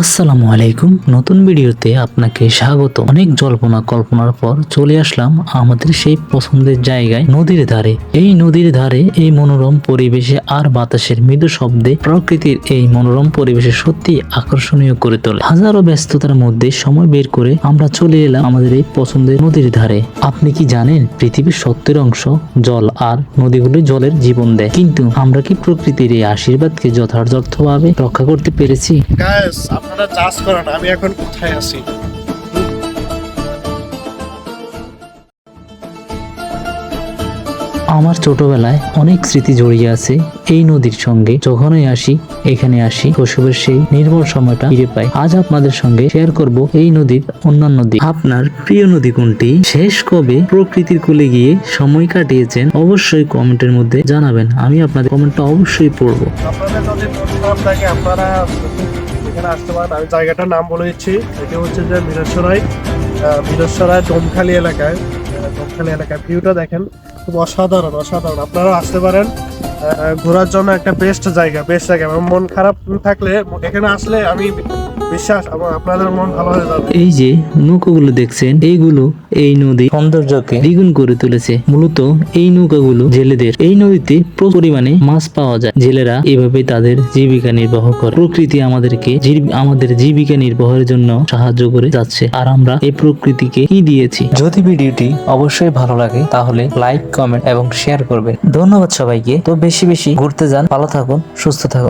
আসসালামু আলাইকুম। নতুন ভিডিওতে আপনাকে স্বাগত। অনেক জল্পনা কল্পনার পর চলে আসলাম আমাদের সেই পছন্দের জায়গায় নদীর ধারে। এই নদীর ধারে এই মনোরম পরিবেশে আর বাতাসের মৃদু শব্দে প্রকৃতির এই মনোরম পরিবেশে সত্যি আকর্ষণীয় করে তোলে। হাজারো ব্যস্ততার মধ্যে সময় বের করে আমরা চলে এলাম আমাদের এই পছন্দের নদীর ধারে। আপনি কি জানেন পৃথিবীর সত্তর অংশ জল আর নদীগুলো জলের জীবন দেয়? কিন্তু আমরা কি প্রকৃতির এই আশীর্বাদকে যথাযথভাবে রক্ষা করতে পেরেছি? আপনারা চাষ করেন আমি এখন কোথায় আছি? আমার ছোটবেলায় অনেক স্মৃতি জড়িয়ে আছে এই নদীর সঙ্গে। যখনই আসি এখানে আসি শৈশবের সেই নির্মল সময়টা ফিরে পাই। আজ আপনাদের সঙ্গে শেয়ার করব এই নদীর অন্যান্য দিক। আপনার প্রিয় নদী কোনটি? শেষ কবে প্রকৃতির কোলে গিয়ে সময় কাটিয়েছেন? অবশ্যই কমেন্টের মধ্যে জানাবেন। আমি আপনাদের কমেন্টটা অবশ্যই পড়ব। আপনাদের যদি থাকে আপনারা এখানে আসতে পারেন। আমি জায়গাটার নাম বলে দিচ্ছি। এটি হচ্ছে যে মিরেশ্বরাই মিরেশ্বরাই ডোমখালি এলাকায়। ডোমখালি এলাকায়। ভিউটা দেখেন, খুব অসাধারণ অসাধারণ। আপনারা আসতে পারেন। ঘোরার জন্য একটা বেস্ট জায়গা বেস্ট জায়গা। মন খারাপ থাকলে, এখানে আসলে আমি বিশ্বাস আমার আপনাদের মন ভালো হয়ে যাবে। এই যে নৌকাগুলো দেখছেন এইগুলো এই নদী সৌন্দর্যকে দ্বিগুণ করে তুলেছে। মূলত এই নৌকাগুলো জেলেদের। এই নদীতে প্রচুর পরিমাণে মাছ পাওয়া যায়। জেলেরা এভাবে তাদের জীবিকা নির্বাহ করে। প্রকৃতি আমাদেরকে আমাদের জীবিকা নির্বাহের জন্য সাহায্য করে যাচ্ছে। আর আমরা এই প্রকৃতিকে কি দিয়েছি? যদি ভিডিওটি অবশ্যই ভালো লাগে তাহলে লাইক কমেন্ট এবং শেয়ার করবেন। ধন্যবাদ সবাইকে। তো বেশি বেশি ঘুরতে যান। ভালো থাকুন সুস্থ থাকুন।